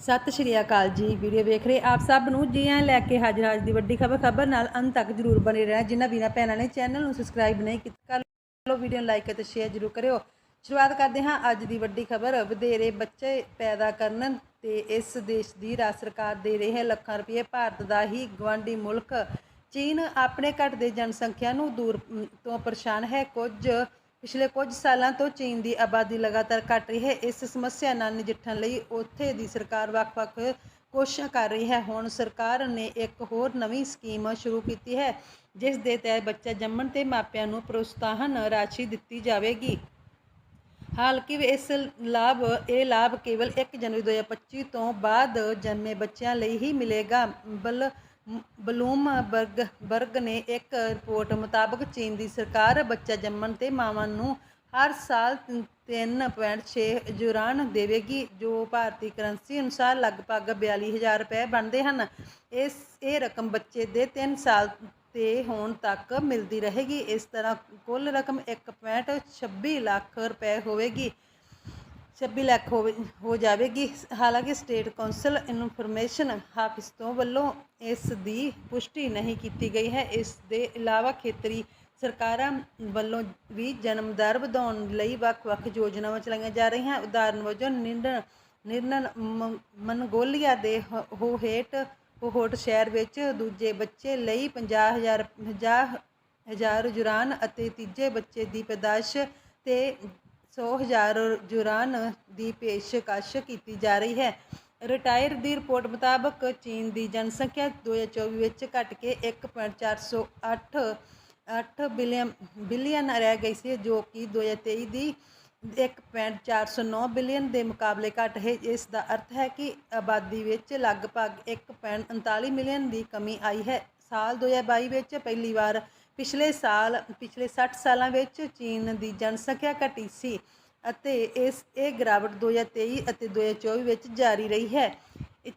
ਸਤਿ ਸ਼੍ਰੀ ਅਕਾਲ ਜੀ। ਵੀਡੀਓ ਵੇਖ ਰਹੇ ਆਪ ਸਭ ਨੂੰ। ਜੀ ਆਇਆਂ ਲੈ ਕੇ ਹਾਜ਼ਰ ਹਾਜ਼ਰ ਦੀ ਵੱਡੀ ਖਬਰ। ਖਬਰ ਨਾਲ ਅੰਤ ਤੱਕ ਜਰੂਰ ਬਣੇ ਰਹਿਣਾ। ਜਿਨ੍ਹਾਂ ਵੀਰਾਂ ਭੈਣਾਂ ਨੇ ਚੈਨਲ ਨੂੰ ਸਬਸਕ੍ਰਾਈਬ ਨਹੀਂ ਕੀਤਾ, ਕਰ ਲਓ ਵੀਡੀਓ ਨੂੰ ਲਾਈਕ ਅਤੇ ਸ਼ੇਅਰ ਜਰੂਰ ਕਰਿਓ। ਸ਼ੁਰੂਆਤ ਕਰਦੇ ਹਾਂ ਅੱਜ ਦੀ ਵੱਡੀ ਖਬਰ। ਵਧੇਰੇ ਬੱਚੇ ਪੈਦਾ ਕਰਨ ਤੇ ਇਸ ਦੇਸ਼ ਦੀ ਰਾਜ ਸਰਕਾਰ ਦੇ ਰਹੇ ਹੈ ਲੱਖਾਂ ਰੁਪਏ ਭਾਰਤ ਦਾ ਹੀ ਗਵਾਂਢੀ ਮੁਲਕ। ਚੀਨ ਆਪਣੇ ਘਟਦੇ ਜਨਸੰਖਿਆ ਨੂੰ ਦੂਰ ਤੋਂ ਪਰੇਸ਼ਾਨ ਹੈ। ਕੁਝ ਪਿਛਲੇ ਕੁਝ ਸਾਲਾਂ ਤੋਂ ਚੀਨ ਦੀ ਆਬਾਦੀ ਲਗਾਤਾਰ ਘਟ ਰਹੀ ਹੈ। ਇਸ ਸਮੱਸਿਆ ਨਾਲ ਨਜਿੱਠਣ ਲਈ ਉੱਥੇ ਦੀ ਸਰਕਾਰ ਵੱਖ-ਵੱਖ ਕੋਸ਼ਿਸ਼ਾਂ ਕਰ ਰਹੀ ਹੈ। ਹੁਣ ਸਰਕਾਰ ਨੇ ਇੱਕ ਹੋਰ ਨਵੀਂ ਸਕੀਮ ਸ਼ੁਰੂ ਕੀਤੀ ਹੈ, ਜਿਸ ਦੇ ਤਹਿਤ ਬੱਚਾ ਜੰਮਣ ਤੇ ਮਾਪਿਆਂ ਨੂੰ ਪ੍ਰੋਤਸਾਹਨ ਰਾਸ਼ੀ ਦਿੱਤੀ ਜਾਵੇਗੀ। ਹਾਲਾਂਕਿ ਇਸ ਲਾਭ, ਇਹ ਲਾਭ ਕੇਵਲ 1 ਜਨਵਰੀ 2025 ਤੋਂ ਬਾਅਦ ਜਨਮੇ ਬੱਚਿਆਂ ਲਈ ਹੀ ਮਿਲੇਗਾ, ਬਲ ਬਲੂਮਬਰਗ ਬਰਗ ਨੇ ਇੱਕ ਰਿਪੋਰਟ ਮੁਤਾਬਕ ਚੀਨ ਦੀ ਸਰਕਾਰ ਬੱਚਾ ਜੰਮਣ ਤੇ ਮਾਵਾਂ ਨੂੰ ਹਰ ਸਾਲ 3.6 ਯੂਰਾਨ ਦੇਵੇਗੀ, ਜੋ ਭਾਰਤੀ ਕਰੰਸੀ ਅਨੁਸਾਰ ਲਗਭਗ 42000 ਰੁਪਏ ਬਣਦੇ ਹਨ। ਇਸ, ਇਹ ਰਕਮ ਬੱਚੇ ਦੇ 3 ਸਾਲ ਤੇ ਹੋਣ ਤੱਕ ਮਿਲਦੀ ਰਹੇਗੀ। ਇਸ ਤਰ੍ਹਾਂ ਕੁੱਲ ਰਕਮ 1.26 ਲੱਖ ਰੁਪਏ ਹੋਵੇਗੀ। 26 ਲੱਖ ਹੋਵੇ ਹੋ ਜਾਵੇਗੀ। ਹਾਲਾਂਕਿ ਸਟੇਟ ਕੌਂਸਲ ਇਨਫੋਰਮੇਸ਼ਨ ਹਾਫਿਸ ਤੋਂ ਵੱਲੋਂ ਇਸ ਦੀ ਪੁਸ਼ਟੀ ਨਹੀਂ ਕੀਤੀ ਗਈ ਹੈ। ਇਸ ਦੇ ਇਲਾਵਾ ਖੇਤਰੀ ਸਰਕਾਰਾਂ ਵੱਲੋਂ ਵੀ ਜਨਮ ਦਰ ਵਧਾਉਣ ਲਈ ਵੱਖ-ਵੱਖ ਯੋਜਨਾਵਾਂ ਚਲਾਈਆਂ ਜਾ ਰਹੀਆਂ। ਉਦਾਹਰਨ ਵਜੋਂ ਨਿਰਣ ਨਿਰਨਨ ਮ- ਮਨਗੋਲੀਆ ਦੇ ਹ- ਹੋਹੇਟ ਹੋਹੋਟ ਸ਼ਹਿਰ ਵਿੱਚ ਦੂਜੇ ਬੱਚੇ ਲਈ 50000 ਹਜ਼ਾਰ ਯੂਰਾਨ ਅਤੇ ਤੀਜੇ ਬੱਚੇ ਦੀ ਪੈਦਾਸ਼ ਤੇ 100000 ਯੂਰਾਨ ਦੀ ਪੇਸ਼ਕਸ਼ ਕੀਤੀ ਜਾ ਰਹੀ ਹੈ। ਰਿਟਾਇਰ ਦੀ ਰਿਪੋਰਟ ਮੁਤਾਬਕ ਚੀਨ ਦੀ ਜਨਸੰਖਿਆ 2024 ਵਿੱਚ ਘਟ ਕੇ 1.408 8 ਬਿਲੀਅਨ ਬਿਲੀਅਨ ਰਹਿ ਗਈ ਸੀ, ਜੋ ਕਿ 2023 ਦੀ 1.409 ਬਿਲੀਅਨ ਦੇ ਮੁਕਾਬਲੇ ਘੱਟ ਹੈ। ਇਸ ਦਾ ਅਰਥ ਹੈ ਕਿ ਆਬਾਦੀ ਵਿੱਚ ਲਗਭਗ 1.39 ਮਿਲੀਅਨ ਦੀ ਕਮੀ ਆਈ ਹੈ। ਸਾਲ 2022 ਵਿੱਚ ਪਹਿਲੀ ਵਾਰ ਪਿਛਲੇ ਸਾਲ, ਪਿਛਲੇ 60 ਸਾਲਾਂ ਵਿੱਚ ਚੀਨ ਦੀ ਜਨਸੰਖਿਆ ਘਟੀ ਸੀ ਅਤੇ ਇਸ, ਇਹ ਗਿਰਾਵਟ 2023 ਅਤੇ 2024 ਵਿੱਚ ਜਾਰੀ ਰਹੀ ਹੈ।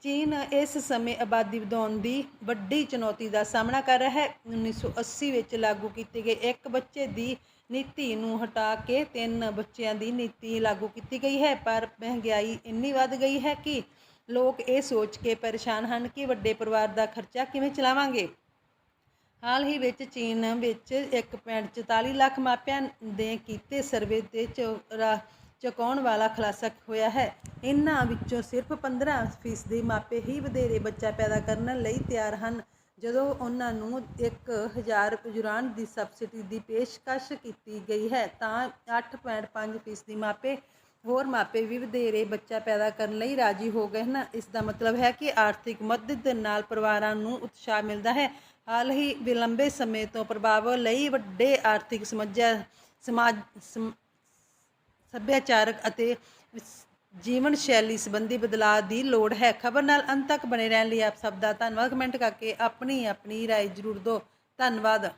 ਚੀਨ ਇਸ ਸਮੇਂ ਆਬਾਦੀ ਵਧਾਉਣ ਦੀ ਵੱਡੀ ਚੁਣੌਤੀ ਦਾ ਸਾਹਮਣਾ ਕਰ ਰਿਹਾ ਹੈ। 1980 ਵਿੱਚ ਲਾਗੂ ਕੀਤੇ ਗਏ ਇੱਕ ਬੱਚੇ ਦੀ ਨੀਤੀ ਨੂੰ ਹਟਾ ਕੇ ਤਿੰਨ ਬੱਚਿਆਂ ਦੀ ਨੀਤੀ ਲਾਗੂ ਕੀਤੀ ਗਈ ਹੈ, ਪਰ ਮਹਿੰਗਾਈ ਇੰਨੀ ਵੱਧ ਗਈ ਹੈ ਕਿ ਲੋਕ ਇਹ ਸੋਚ ਕੇ ਪਰੇਸ਼ਾਨ ਹਨ ਕਿ ਵੱਡੇ ਪਰਿਵਾਰ ਦਾ ਖਰਚਾ ਕਿਵੇਂ ਚਲਾਵਾਂਗੇ। ਹਾਲ ਹੀ ਵਿੱਚ ਚੀਨ ਵਿੱਚ 1.44 ਲੱਖ ਮਾਪਿਆਂ ਦੇ ਕੀਤੇ ਸਰਵੇ ਦੇ ਚੌਰਾ ਚੁਕਾਉਣ ਵਾਲਾ ਖੁਲਾਸਾ ਹੋਇਆ ਹੈ। ਇਹਨਾਂ ਵਿੱਚੋਂ ਸਿਰਫ 15% ਮਾਪੇ ਹੀ ਵਧੇਰੇ ਬੱਚਾ ਪੈਦਾ ਕਰਨ ਲਈ ਤਿਆਰ ਹਨ। ਜਦੋਂ ਉਹਨਾਂ ਨੂੰ 1000 ਯੂਰਾਨ ਦੀ ਸਬਸਿਡੀ ਦੀ ਪੇਸ਼ਕਸ਼ ਕੀਤੀ ਗਈ ਹੈ, ਤਾਂ 8.5% ਮਾਪੇ ਹੋਰ ਮਾਪੇ ਵੀ ਵਧੇਰੇ ਬੱਚਾ ਪੈਦਾ ਕਰਨ ਲਈ ਰਾਜੀ ਹੋ ਗਏ ਹਨ ਇਸ ਦਾ ਮਤਲਬ ਹੈ ਕਿ ਆਰਥਿਕ ਮਦਦ ਨਾਲ ਪਰਿਵਾਰਾਂ ਨੂੰ ਉਤਸ਼ਾਹ ਮਿਲਦਾ ਹੈ ਹਾਲ ਹੀ ਵਿਲੰਬੇ ਸਮੇਂ ਤੋਂ ਪ੍ਰਭਾਵ ਲਈ ਵੱਡੇ ਆਰਥਿਕ ਸਮੱਸਿਆ ਸਮਾਜ ਸਮ- ਸੱਭਿਆਚਾਰਕ ਅਤੇ ਜੀਵਨ ਸ਼ੈਲੀ ਸੰਬੰਧੀ ਬਦਲਾਅ ਦੀ ਲੋੜ ਹੈ ਖਬਰ ਨਾਲ ਅੰਤ ਤੱਕ ਬਣੇ ਰਹਿਣ ਲਈ ਆਪ ਸਭ ਦਾ ਧੰਨਵਾਦ ਕਮੈਂਟ ਕਰਕੇ ਆਪਣੀ ਆਪਣੀ رائے ਜ਼ਰੂਰ ਦਿਓ ਧੰਨਵਾਦ